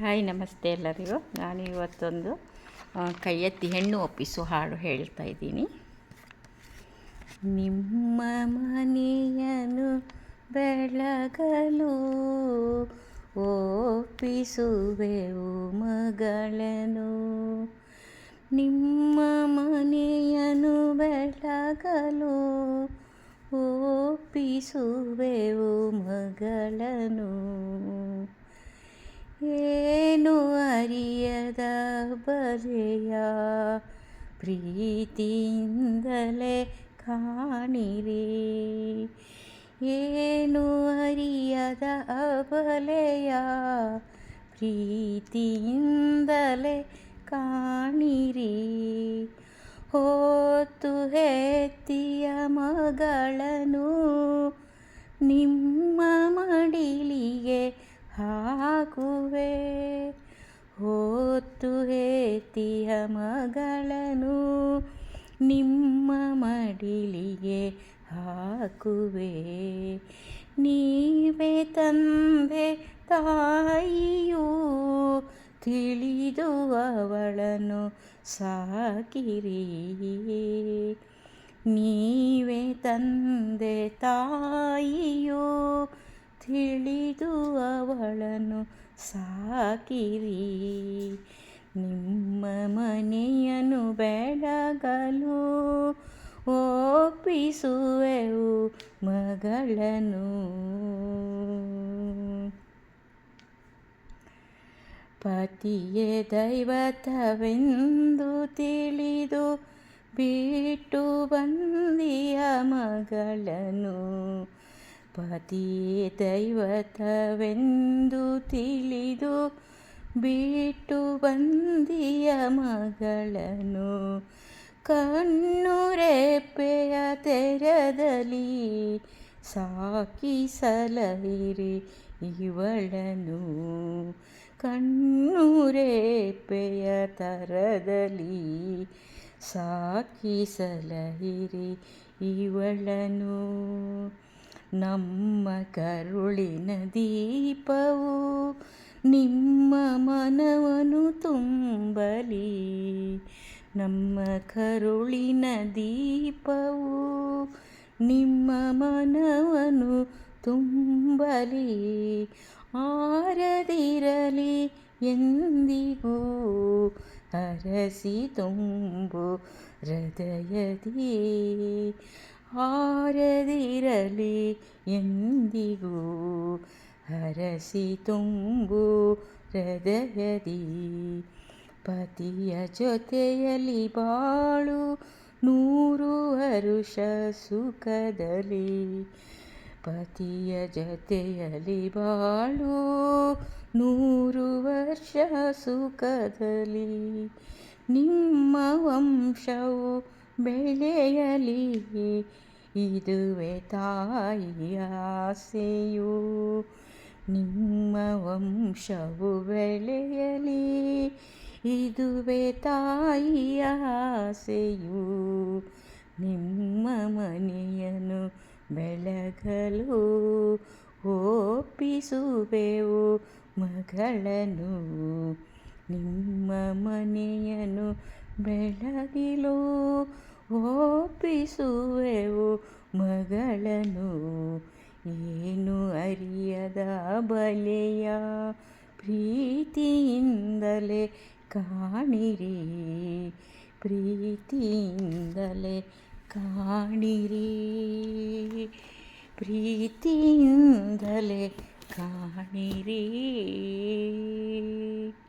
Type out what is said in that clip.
Hi ನಮಸ್ತೆ ಎಲ್ಲರಿಗೂ. ನಾನು ಇವತ್ತೊಂದು ಆ, ಕೈ ಎತ್ತಿ ಹೆಣ್ಣು ಒಪ್ಪಿಸು ಹಾಡು ಹೇಳ್ತಾ ಇದ್ದೀನಿ. ನಿಮ್ಮ ಮನೆಯನ್ನು ಬೆಳಗಲು ಒಪ್ಪಿಸುವೆವು ಮಗಳನು ನಿಮ್ಮ ಮನೆಯನ್ನು ಬೆಳಗಲು ಒಪ್ಪಿಸುವೆವು ಮಗಳನ್ನು. ಏನು ಅರಿಯದ ಬಲೆಯ ಪ್ರೀತಿಯಿಂದಲೇ ಕಾಣಿರಿ. ಏನು ಅರಿಯದ ಅಬಲೆಯ ಪ್ರೀತಿಯಿಂದಲೇ ಕಾಣಿರಿ. ಹೋತು ಹೆತ್ತಿಯ ಮಗಳನು ನಿಮ್ಮ ಹೊತ್ತು ಹೇತಿಯ ಮಗಳನ್ನು ನಿಮ್ಮ ಮಡಿಲಿಗೆ ಹಾಕುವೆ. ನೀವೇ ತಂದೆ ತಾಯಿಯೂ, ತಿಳಿದು ಅವಳನ್ನು ಸಾಕಿರಿ. ನೀವೇ ತಂದೆ ತಾಯಿಯೋ, ತಿಳಿದು ಅವಳನ್ನು ಸಾಕಿರಿ. ನಿಮ್ಮ ಮನೆಯನ್ನು ಬೆಳಗಲು ಒಪ್ಪಿಸುವೆವು ಮಗಳನ್ನು. ಪತಿಯೇ ದೈವತವೆಂದು ತಿಳಿದು ಬಿಟ್ಟು ಬಂದಿಯ ಮಗಳನು ಪತಿಯೇ ದೈವತವೆಂದು ತಿಳಿದು ಬಿಟ್ಟು ಬಂದಿಯ ಮಗಳನು. ಕಣ್ಣು ರೆಪ್ಪೆಯ ತೆರದಲ್ಲಿ ಸಾಕಿ ಸಲಹಿರಿ ಇವಳನು ಕಣ್ಣು ರೇಪೆಯ ತರದಲ್ಲಿ ಸಾಕಿ ಸಲಹಿರಿ ಇವಳನು ನಮ್ಮ ಕರುಳಿನ ದೀಪವು ನಿಮ್ಮ ಮನವನು ತುಂಬಲಿ, ನಮ್ಮ ಕರುಳಿನ ದೀಪವು ನಿಮ್ಮ ಮನವನು ತುಂಬಲಿ. ಆರದಿರಲಿ ಎಂದಿಗೂ ಹರಸಿ ತುಂಬು ಹೃದಯದಿ. ಆರದಿರಲಿ ಎಂದಿಗೂ ಹರಸಿ ತುಂಬು ಹೃದಯದಿ. ಪತಿಯ ಜೊತೆಯಲ್ಲಿ ಬಾಳು ನೂರು ವರುಷ ಸುಖದಲ್ಲಿ. ಪತಿಯ ಜೊತೆಯಲ್ಲಿ ಬಾಳು ನೂರು ವರ್ಷ ಸುಖದಲ್ಲಿ. ನಿಮ್ಮ ವಂಶವು ಬೆಳೆಯಲಿ, ಇದುವೆ ತಾಯಿಯ ಆಸೆಯು. ನಿಮ್ಮ ವಂಶವು ಬೆಳೆಯಲಿ. ಇದುವೆ ತಾಯಿಯ ಆಸೆಯು. ನಿಮ್ಮ ಮನೆಯನ್ನು ಬೆಳಗಲು ಒಪ್ಪಿಸುವೆವು ಮಗಳನ್ನು. ನಿಮ್ಮ ಮನೆಯನ್ನು ಬೆಳಗಿಲು ಒಪ್ಪಿಸುವೆವು ಮಗಳನ್ನು. ಏನು ಅರಿಯದ ಬಲೆಯ ಪ್ರೀತಿಯಿಂದಲೇ ಕಾಣಿರಿ. ಪ್ರೀತಿಯಿಂದಲೇ ಕಾಣಿರಿ. ಪ್ರೀತಿಯಿಂದಲೇ ಕಾಣಿರಿ.